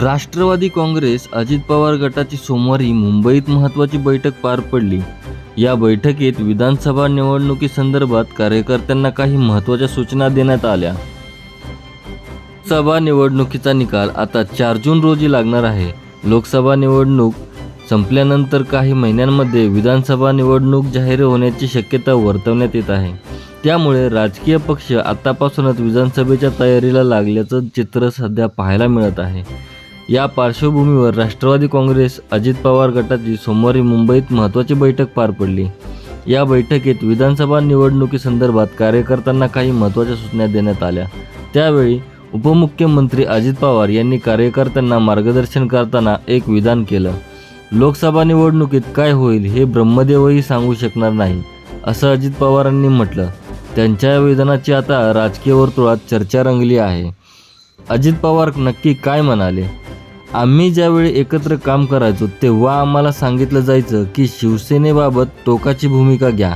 राष्ट्रवादी काँग्रेस अजित पवार गटाची सोमवारी मुंबईत महत्त्वाची बैठक पार पडली. या बैठकीत विधानसभा निवडणुकीसंदर्भात कार्यकर्त्यांना काही महत्त्वाच्या सूचना देण्यात आल्या. सभा निवडणुकीचा निकाल आता चार जून रोजी लागणार आहे. लोकसभा निवडणूक संपल्यानंतर काही महिन्यांमध्ये विधानसभा निवडणूक जाहीर होण्याची शक्यता वर्तवण्यात येत आहे. त्यामुळे राजकीय पक्ष आतापासूनच विधानसभेच्या तयारीला लागल्याचं चित्र सध्या पाहायला मिळत आहे. या पार्श्वभूमीवर राष्ट्रवादी काँग्रेस अजित पवार गटाची सोमवारी मुंबईत महत्त्वाची बैठक पार पडली. या बैठकीत विधानसभा निवडणुकीसंदर्भात कार्यकर्त्यांना काही महत्त्वाच्या सूचना देण्यात आल्या. त्यावेळी उपमुख्यमंत्री अजित पवार यांनी कार्यकर्त्यांना मार्गदर्शन करताना एक विधान केलं. लोकसभा निवडणुकीत काय होईल हे ब्रह्मदेवही सांगू शकणार नाही असं अजित पवारांनी म्हटलं. त्यांच्या या विधानाची आता राजकीय वर्तुळात चर्चा रंगली आहे. अजित पवार नक्की काय म्हणाले? आम्ही ज्यावेळी एकत्र काम करायचो तेव्हा आम्हाला सांगितलं जायचं की शिवसेनेबाबत टोकाची भूमिका घ्या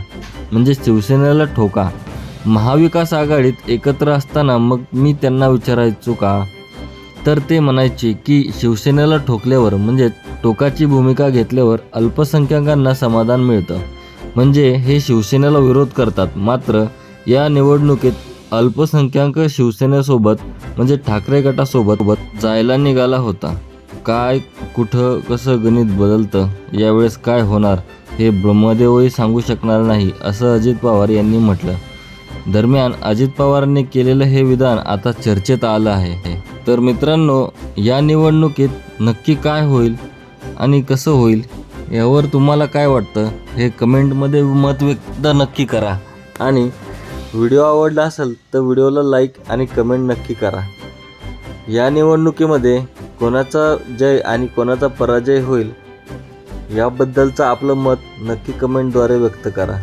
म्हणजे शिवसेनेला ठोका. महाविकास आघाडीत एकत्र असताना मग मी त्यांना विचारायचो का? तर ते म्हणायचे की शिवसेनेला ठोकल्यावर म्हणजे टोकाची भूमिका घेतल्यावर अल्पसंख्याकांना समाधान मिळतं. म्हणजे हे शिवसेनेला विरोध करतात मात्र या निवडणुकीत अल्पसंख्याक शिवसेनेसोबत म्हणजे ठाकरे गटासोबत जायला निघाला होता. काय कुठं कसं गणित बदलतं यावेळेस काय होणार हे ब्रह्मदेवही सांगू शकणार नाही असं अजित पवार यांनी म्हटलं. दरम्यान अजित पवारांनी केलेलं हे विधान आता चर्चेत आलं आहे. तर मित्रांनो या निवडणुकीत नक्की काय होईल आणि कसं होईल यावर तुम्हाला काय वाटतं हे कमेंटमध्ये मत व्यक्त नक्की करा. आणि व्हिडिओ आवडला असेल तर व्हिडिओला लाईक आणि कमेंट नक्की करा. या निवडणुकीमध्ये कोणाचा जय आणि कोणाचा पराजय होईल याबद्दलचं आपलं मत नक्की कमेंटद्वारे व्यक्त करा.